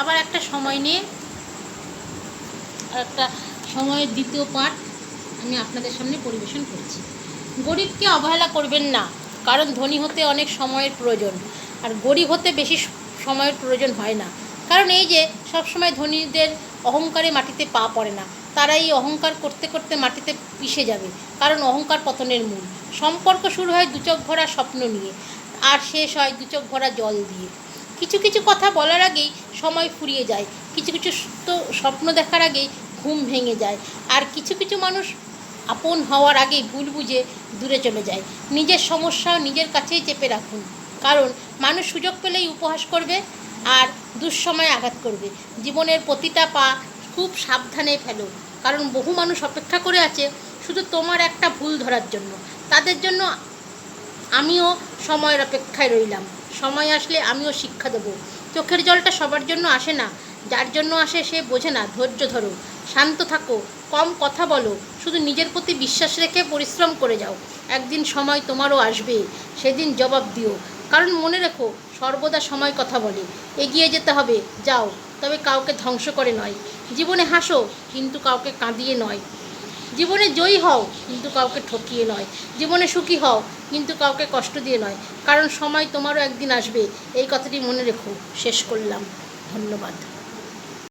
আবার একটা সময় নিয়ে আর একটা সময়ের দ্বিতীয় পাঠ আমি আপনাদের সামনে পরিবেশন করছি। গরিবকে অবহেলা করবেন না, কারণ ধনী হতে অনেক সময়ের প্রয়োজন, আর গরিব হতে বেশি সময়ের প্রয়োজন হয় না। কারণ এই যে সবসময় ধনীদের অহংকারে মাটিতে পা পড়ে না তারা এই অহংকার করতে করতে মাটিতে পিষে যাবে, কারণ অহংকার পতনের মূল। সম্পর্ক শুরু হয় দুচোখ ভরা স্বপ্ন নিয়ে, আর শেষ হয় দুচোখ ভরা জল দিয়ে। কিছু কিছু কথা বলার আগেই সময় ফুরিয়ে যায়। কিছু কিছু তো স্বপ্ন দেখার আগেই ঘুম ভেঙে যায়। আর কিছু কিছু মানুষ আপন হওয়ার আগেই ভুল বুঝে দূরে চলে যায়। নিজের সমস্যা নিজের কাছেই চেপে রাখুন। কারণ মানুষ সুযোগ পেলেই উপহাস করবে আর দুঃসময়ে আঘাত করবে। জীবনের প্রতিটা পা খুব সাবধানে ফেলো। কারণ বহু মানুষ অপেক্ষা করে আছে শুধু তোমার একটা ভুল ধরার জন্য। তাদের জন্য আমিও সময়ের অপেক্ষায় রইলাম। সময় আসলে আমিও শিক্ষা দেবো। চোখের জলটা সবার জন্য আসে না, যার জন্য আসে সে বোঝে না, ধৈর্য ধরো, শান্ত থাকো, কম কথা বলো, শুধু নিজের প্রতি বিশ্বাস রেখে পরিশ্রম করে যাও। একদিন সময় তোমারও আসবে, সেদিন জবাব দিও। কারণ মনে রেখো, সর্বদা সময় কথা বলে, এগিয়ে যেতে হবে, যাও, তবে কাউকে ধ্বংস করে নয়। জীবনে হাসো, কিন্তু কাউকে কাঁদিয়ে নয়। জীবনে জয়ী হও, কিন্তু কাউকে ঠকিয়ে নয়। জীবনে সুখী হও, কিন্তু কাউকে কষ্ট দিয়ে নয়। কারণ সময় তোমারও একদিন আসবে, এই কথাটি মনে রেখো। শেষ করলাম। ধন্যবাদ।